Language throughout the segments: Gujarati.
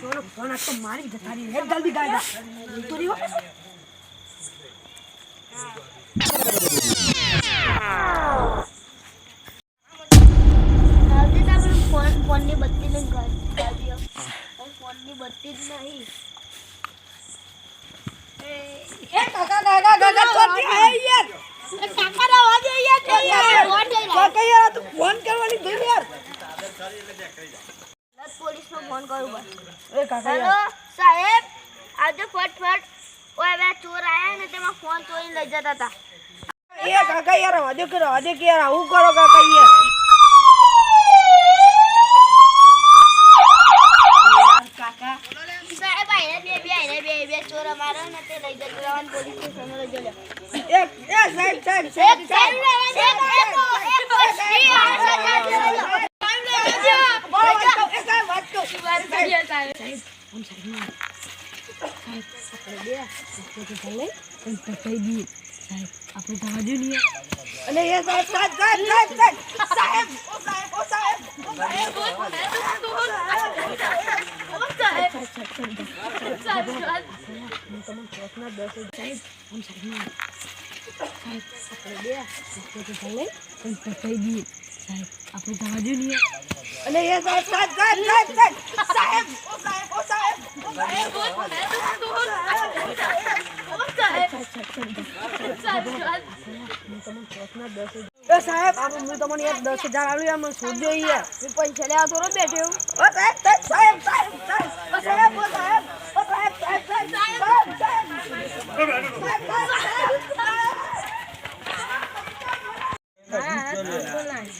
તો મારી જતા રહી હેડ જલ્દી ગાય તો રહ્યો આવતી તો આપણે ફોન ફોનની બત્તી ફોનની બત્તી જ નહીં. એ કાકા કાકા કાકા ચોટી આય યાર યાર. કાકા યાર તું ફોન કરવાની યાર. પોલીસનો ફોન કરું બસ. એ કાકા હેલો સાહેબ આજે ફટફટ ઓય બે ચોર આયા ને તેમાં ફોન ચોરીને લઈ જતા હતા. એ કાકા યાર વાદે કરો વાદે કે યાર આવું કરો કાકા યાર. કાકા. સાહેબ આઈને બે બે આઈને બે બે ચોર અમારો ને તે લઈ જતા પોલીસ સ્ટેશન લઈ જતા એ એ સાહેબ સાહેબ સાહેબ સાહેબ એ સાહેબ વાત કહું સાહેબ આમ સાહેબ દઈએ સાહેબ આપણે જવા દો નહીં અને એ સાહેબ સાહેબ સાહેબ સાહેબ સાહેબ સાહેબ ઓ સાહેબ ઓ સાહેબ ઓ સાહેબ હું તમને દસ સાહેબ આમ સાહેબ સાહેબ આપણે બે આપણે તો ચાલે પણ પતાઈ દઈએ સાહેબ અને એ સાહેબ સાહેબ સાહેબ સાહેબ સાહેબ સાહેબ ઓ સાહેબ ઓ સાહેબ ઓ સાહેબ ઓ સાહેબ આપણે હું તમને એક દસ હજાર આવ્યું એમ શોધ્યો પૈસા લેવા થોડો બેઠો સાહેબ સાહેબ સાહેબ સાહેબ સાહેબ ઓ સાહેબ ઓ સાહેબ ઓ સાહેબ સાહેબ સાહેબ સાહેબ સાહેબ સાહેબ સાહેબ આ ચોરના બે ચોરનું કર્યું ના એ તમારે તમારા હાથમાં આવે તો તમે પકડશો ને ભાઈ એક એક બનાવી દેશું જોર બને તમારે તો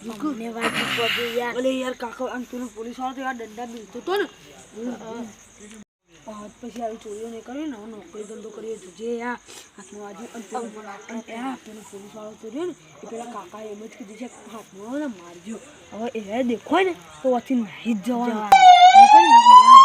મને પડી યાર અરે યાર કાકો આમ તું પોલીસ વાળો તો યાર દંડા બીતો તો ને પછી આવી ચોરીઓ નહીં કરી ને નોકરી ધંધો કરીએ તો જે આ હાથમાં વાજુ અને પેલો પેલો પોલીસ વાળો તો રહ્યો ને એ પેલા કાકા એમ જ કીધું છે હાથમાં ને મારજો હવે એ દેખો ને તો વચ્ચે નહીં જ જવાનું